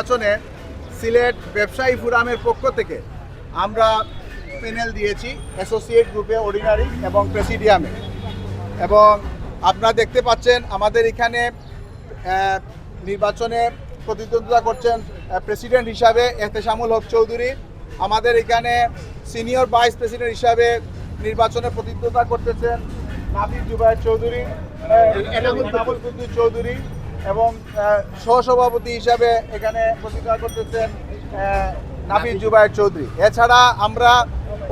নির্বাচনে সিলেট ব্যবসায়ী ফোরামের পক্ষ থেকে আমরা প্যানেল দিয়েছি অ্যাসোসিয়েট গ্রুপে অর্ডিনারি এবং প্রেসিডিয়ামে। এবং আপনারা দেখতে পাচ্ছেন আমাদের এখানে নির্বাচনে প্রতিদ্বন্দ্বিতা করছেন প্রেসিডেন্ট হিসাবে এহতেশামুল হক চৌধুরী। আমাদের এখানে সিনিয়র ভাইস প্রেসিডেন্ট হিসাবে নির্বাচনে প্রতিদ্বন্দ্বিতা করতেছেন নাবিদ জুবাইর চৌধুরী চৌধুরী। এবং সহসভাপতি হিসাবে এখানে প্রতিদ্বন্দ্বিতা করতেছেন নাফিজ জুবাইর চৌধুরী। এছাড়া আমরা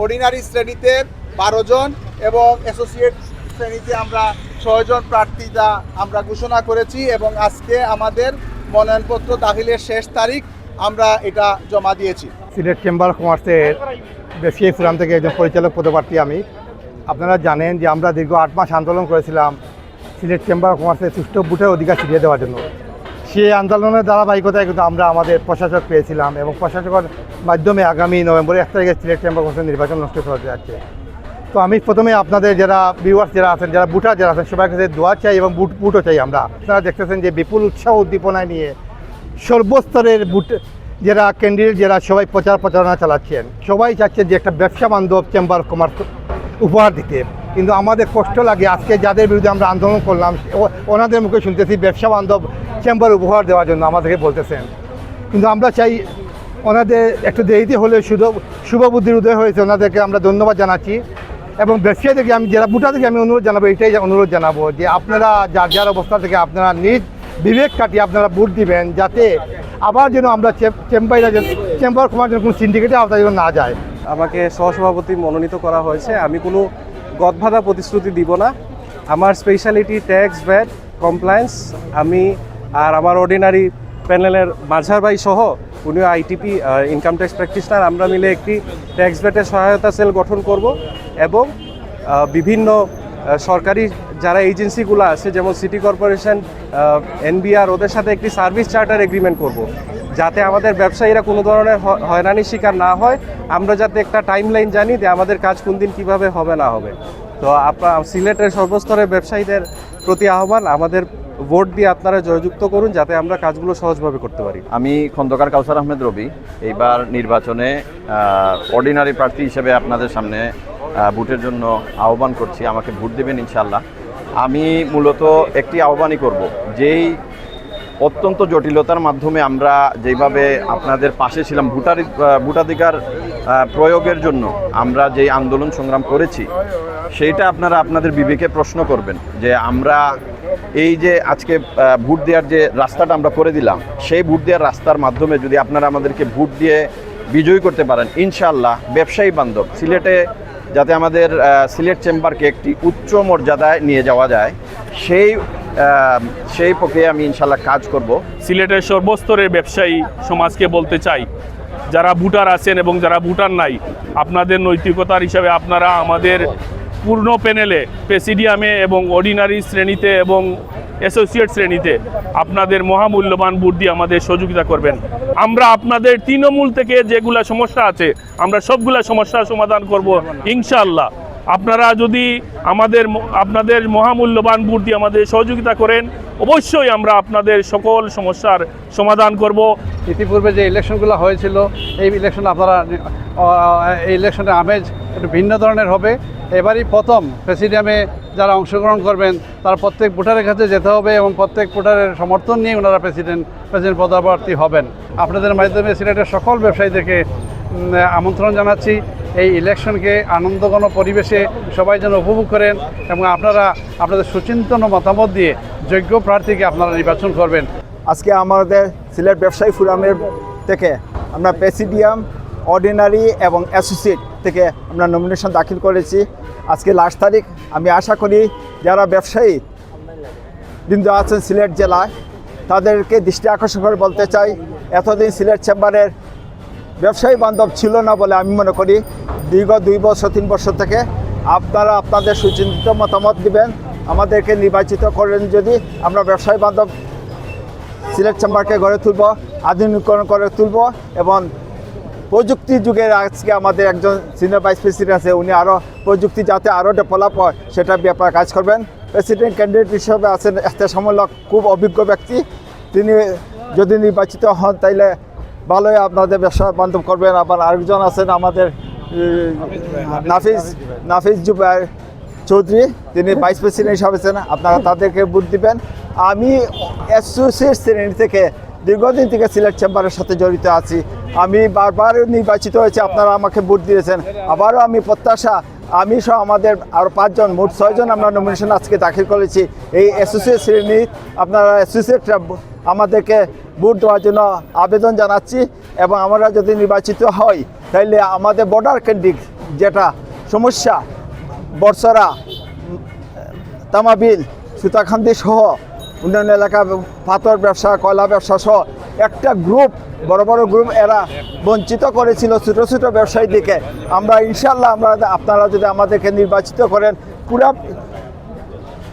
অর্ডিনারি শ্রেণীতে বারো জন এবং অ্যাসোসিয়েট শ্রেণীতে আমরা ছয়জন প্রার্থীতা আমরা ঘোষণা করেছি এবং আজকে আমাদের মনোনয়নপত্র দাখিলের শেষ তারিখ আমরা এটা জমা দিয়েছি। সিলেট চেম্বার অফ কমার্সের ব্যবসায়ী ফোরাম থেকে একজন পরিচালক পদপ্রার্থী আমি। আপনারা জানেন যে আমরা দীর্ঘ আট মাস আন্দোলন করেছিলাম সিলেট চেম্বার অফ কমার্সের সুষ্ঠু ভোটের অধিকার ছিনিয়ে দেওয়ার জন্য। সেই আন্দোলনের ধারাবাহিকতায় কিন্তু আমরা আমাদের প্রশাসক পেয়েছিলাম এবং প্রশাসকের মাধ্যমে আগামী নভেম্বরের এক তারিখে সিলেট চেম্বার কমার্সের নির্বাচন নষ্ট হতে যাচ্ছে। তো আমি প্রথমে আপনাদের যারা ভিউয়ার্স যারা আছেন, যারা বুটার যারা আছেন, সবার কাছে দোয়া চাই এবং বুট বুটও চাই আমরা। আপনারা দেখতেছেন যে বিপুল উৎসাহ উদ্দীপনায় নিয়ে সর্বস্তরের বুট যারা ক্যান্ডিডেট যারা সবাই প্রচার প্রচারণা চালাচ্ছেন, সবাই চাচ্ছে যে একটা ব্যবসা বান্ধব চেম্বার অফ কমার্স উপহার দিতে। কিন্তু আমাদের কষ্ট লাগে। আজকে যাদের বিরুদ্ধে আমরা আন্দোলন করলাম ওনাদের মুখে শুনতেছি ব্যবসা বান্ধব চেম্বার উপহার দেওয়ার জন্য আমাদেরকে বলতেছেন। কিন্তু আমরা চাই ওনাদের একটু দেরিতে হলে শুধু শুভ বুদ্ধির উদয় হয়েছে। ওনাদেরকে আমরা ধন্যবাদ জানাচ্ছি এবং ব্যবসায়ীদেরকে আমি যারা থেকে আমি অনুরোধ জানাব, এটাই অনুরোধ জানাব যে আপনারা যার যার অবস্থা থেকে আপনারা নিজ বিবেক কাটিয়ে আপনারা ভোট দিবেন যাতে আবার যেন আমরা চেম্বারে চেম্বার কমার জন্য কোনো সিন্ডিকেটের আওতায় না যায়। আমাকে সহসভাপতি মনোনীত করা হয়েছে। আমি কোনো গদবাধা প্রতিশ্রুতি দিব না। আমার স্পেশালিটি ট্যাক্স ভ্যাট কমপ্লায়েন্স আমি আর আমার অর্ডিনারি প্যানেলের মাঝার ভাই সহ উনিও আইটিপি ইনকাম ট্যাক্স প্র্যাকটিশনার আমরা মিলে একটি ট্যাক্স ভ্যাটের সহায়তা সেল গঠন করব এবং বিভিন্ন সরকারি যারা এজেন্সিগুলো আছে, যেমন সিটি কর্পোরেশন এনবিআর ওদের সাথে একটি সার্ভিস চার্টার এগ্রিমেন্ট করব। যাতে আমাদের ব্যবসায়ীরা কোনো ধরনের হয়রানির শিকার না হয়, আমরা যাতে একটা টাইম লাইন জানি যে আমাদের কাজ কোন দিন কীভাবে হবে, না হবে। তো আপনার সিলেটের সর্বস্তরের ব্যবসায়ীদের প্রতি আহ্বান, আমাদের ভোট দিয়ে আপনারা জয়যুক্ত করুন যাতে আমরা কাজগুলো সহজভাবে করতে পারি। আমি খন্দকার কাউসার আহমেদ রবি। এইবার নির্বাচনে অর্ডিনারি প্রার্থী হিসেবে আপনাদের সামনে ভোটের জন্য আহ্বান করছি। আমাকে ভোট দেবেন ইনশাল্লাহ আমি মূলত একটি আহ্বানই করব। যেই অত্যন্ত জটিলতার মাধ্যমে আমরা যেভাবে আপনাদের পাশে ছিলাম ভোটার ভোটাধিকার প্রয়োগের জন্য আমরা যেই আন্দোলন সংগ্রাম করেছি, সেইটা আপনারা আপনাদের বিবেকে প্রশ্ন করবেন যে আমরা এই যে আজকে ভোট দেওয়ার যে রাস্তাটা আমরা করে দিলাম, সেই ভোট দেওয়ার রাস্তার মাধ্যমে যদি আপনারা আমাদেরকে ভোট দিয়ে বিজয়ী করতে পারেন, ইনশাআল্লাহ ব্যবসায়ী বান্ধব, সিলেটে যাতে আমাদের সিলেট চেম্বারকে একটি উচ্চ মর্যাদায় নিয়ে যাওয়া যায়, সেই সেই প্রক্রিয়া আমি ইনশাল্লাহ কাজ করব। সিলেটের সর্বস্তরের ব্যবসায়ী সমাজকে বলতে চাই, যারা ভুটার আছেন এবং যারা ভুটার নাই, আপনাদের নৈতিকতার হিসাবে আপনারা আমাদের পূর্ণ প্যানেলে, প্রেসিডিয়ামে এবং অর্ডিনারি শ্রেণীতে এবং অ্যাসোসিয়েট শ্রেণীতে আপনাদের মহামূল্যবান ভোট দিয়ে আমাদের সহযোগিতা করবেন। আমরা আপনাদের তৃণমূল থেকে যেগুলা সমস্যা আছে, আমরা সবগুলা সমস্যার সমাধান করব ইনশাআল্লাহ। আপনারা যদি আমাদের আপনাদের মহামূল্যবান দিয়ে আমাদের সহযোগিতা করেন, অবশ্যই আমরা আপনাদের সকল সমস্যার সমাধান করব। ইতিপূর্বে যে ইলেকশনগুলো হয়েছিল, এই ইলেকশন আপনারা এই ইলেকশনের আমেজ একটু ভিন্ন ধরনের হবে। এবারই প্রথম প্রেসিডিয়ামে যারা অংশগ্রহণ করবেন, তারা প্রত্যেক ভোটারের কাছে যেতে হবে এবং প্রত্যেক ভোটারের সমর্থন নিয়ে ওনারা প্রেসিডেন্ট প্রেসিডেন্ট পদপ্রার্থী হবেন। আপনাদের মাধ্যমে সিলেটের সকল ব্যবসায়ীদেরকে আমন্ত্রণ জানাচ্ছি। এই ইলেকশনকে আনন্দঘন পরিবেশে সবাই যেন উপভোগ করেন এবং আপনারা আপনাদের সুচিন্তন মতামত দিয়ে যোগ্য প্রার্থীকে আপনারা নির্বাচন করবেন। আজকে আমাদের সিলেট ব্যবসায়ী ফোরামের থেকে আমরা প্রেসিডিয়াম, অর্ডিনারি এবং অ্যাসোসিয়েট থেকে আমরা নমিনেশন দাখিল করেছি। আজকে লাস্ট তারিখ। আমি আশা করি যারা ব্যবসায়ী বিন্দু আছেন সিলেট জেলায়, তাদেরকে দৃষ্টি আকর্ষণ করে বলতে চাই, এতদিন সিলেট চেম্বারের ব্যবসায়ী বান্ধব ছিল না বলে আমি মনে করি দীর্ঘ দুই বছর, তিন বছর থেকে আপনারা আপনাদের সুচিন্তিত মতামত দিবেন, আমাদেরকে নির্বাচিত করেন যদি আমরা ব্যবসায়ী বান্ধব সিলেট চেম্বারকে গড়ে তুলব আধুনিকরণ করে তুলব এবং প্রযুক্তি যুগের আজকে আমাদের একজন সিনিয়র ভাইস প্রেসিডেন্ট আছে, উনি আরও প্রযুক্তি যাতে আরও ডেভেলপ হয় সেটা ব্যাপারে কাজ করবেন। প্রেসিডেন্ট ক্যান্ডিডেট হিসেবে আছেন এস্তেসামূলক খুব অভিজ্ঞ ব্যক্তি। তিনি যদি নির্বাচিত হন তাইলে ভালোই আপনাদের ব্যবসা বান্ধব করবেন। আবার আরেকজন আছেন আমাদের নাফিজ নাফিজ জুবাইর চৌধুরী। তিনি ভাইস প্রেসিডেন্ট হিসাবে আছেন। আপনারা তাদেরকে ভোট দিবেন। আমি অ্যাসোসিয়েট শ্রেণি থেকে দীর্ঘদিন থেকে সিলেট চেম্বারের সাথে জড়িত আছি। আমি বারবার নির্বাচিত হয়েছে। আপনারা আমাকে ভোট দিয়েছেন। আবারও আমি প্রত্যাশা আমি সহ আমাদের আরও পাঁচজন, মোট ছয়জন আমরা নমিনেশন আজকে দাখিল করেছি। এই অ্যাসোসিয়েট শ্রেণি, আপনারা অ্যাসোসিয়েটরা আমাদেরকে ভোট দেওয়ার জন্য আবেদন জানাচ্ছি এবং আমরা যদি নির্বাচিত হই তাহলে আমাদের বর্ডার কেন্দ্রিক যেটা, সমস্যা, বর্ষরা তামাবিল সুতাখান্দি সহ, উন্নয়ন এলাকা পাথর ব্যবসা, কয়লা ব্যবসা সহ একটা গ্রুপ বড় বড় গ্রুপ এরা বঞ্চিত করেছিল ছোটো ছোটো ব্যবসায়ীদেরকে আমরা ইনশাল্লাহ আমরা আপনারা যদি আমাদেরকে নির্বাচিত করেন, পুরা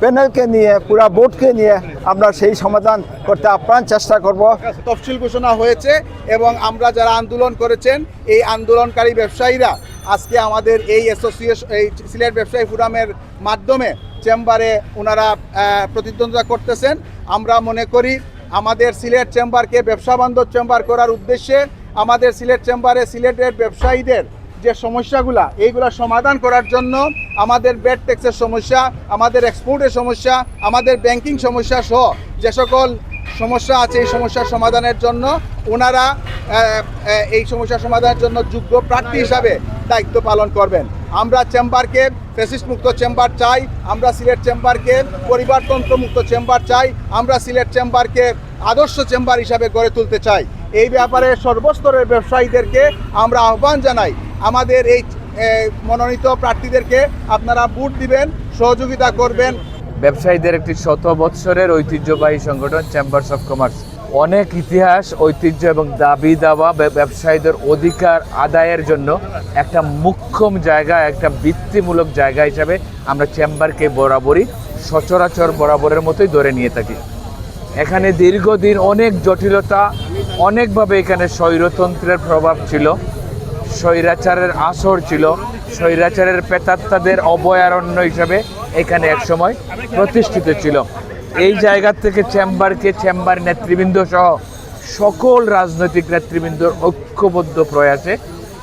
প্যানেলকে নিয়ে, পুরা বোর্ডকে নিয়ে আমরা সেই সমাধান করতে আপ্রাণ চেষ্টা করব। তফসিল ঘোষণা হয়েছে এবং আমরা যারা আন্দোলন করেছেন, এই আন্দোলনকারী ব্যবসায়ীরা আজকে আমাদের এই অ্যাসোসিয়েশন এই সিলেট ব্যবসায়ী ফোরামের মাধ্যমে চেম্বারে ওনারা প্রতিদ্বন্দ্বিতা করতেছেন। আমরা মনে করি আমাদের সিলেট চেম্বারকে ব্যবসা বান্ধব চেম্বার করার উদ্দেশ্যে আমাদের সিলেট চেম্বারে সিলেটের ব্যবসায়ীদের যে সমস্যাগুলা, এইগুলা সমাধান করার জন্য আমাদের ব্যাড ট্যাক্সের সমস্যা, আমাদের এক্সপোর্টের সমস্যা, আমাদের ব্যাংকিং সমস্যা সহ যে সকল সমস্যা আছে এই সমস্যার সমাধানের জন্য ওনারা এই সমস্যার সমাধানের জন্য যোগ্য প্রার্থী হিসাবে দায়িত্ব পালন করবেন। আমরা চেম্বারকে ফেসিস্ট মুক্ত চেম্বার চাই, আমরা সিলেট চেম্বারকে পরিবারতন্ত্র মুক্ত চেম্বার চাই, আমরা সিলেট চেম্বারকে আদর্শ চেম্বার হিসাবে গড়ে তুলতে চাই। এই ব্যাপারে সর্বস্তরের ব্যবসায়ীদেরকে আমরা আহ্বান জানাই। আমাদের এই মনোনীত প্রার্থীদেরকে আপনারা ভোট দিবেন, সহযোগিতা করবেন। ব্যবসায়ীদের একটি শত বৎসরের ঐতিহ্যবাহী সংগঠন চেম্বার্স অফ কমার্স অনেক ইতিহাস, ঐতিহ্য এবং দাবি দাওয়া ব্যবসায়ীদের অধিকার আদায়ের জন্য একটা মুখ্যম জায়গা, একটা বৃত্তিমূলক জায়গা হিসাবে আমরা চেম্বারকে বরাবরই সচরাচর বরাবরের মতোই ধরে নিয়ে থাকি। এখানে দীর্ঘদিন অনেক জটিলতা, অনেকভাবে এখানে স্বৈরতন্ত্রের প্রভাব ছিল, স্বৈরাচারের আসর ছিল, স্বৈরাচারের পেতাত্তাদের অভয়ারণ্য হিসাবে এখানে একসময় প্রতিষ্ঠিত ছিল। এই জায়গা থেকে চেম্বারকে চেম্বার নেতৃবৃন্দ সহ সকল রাজনৈতিক নেতৃবৃন্দর ঐক্যবদ্ধ প্রয়াসে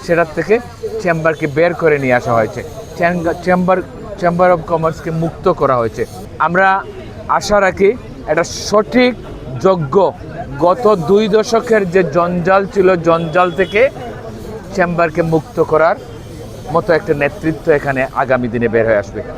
সেটার থেকে চেম্বারকে বের করে নিয়ে আসা হয়েছে। চেম্বার চেম্বার অফ কমার্সকে মুক্ত করা হয়েছে। আমরা আশা রাখি এটা সঠিক, যোগ্য। গত দুই দশকের যে জঞ্জাল ছিল, জঞ্জাল থেকে চেম্বারকে মুক্ত করার মতো একটা নেতৃত্ব এখানে আগামী দিনে বের হয়ে আসবে।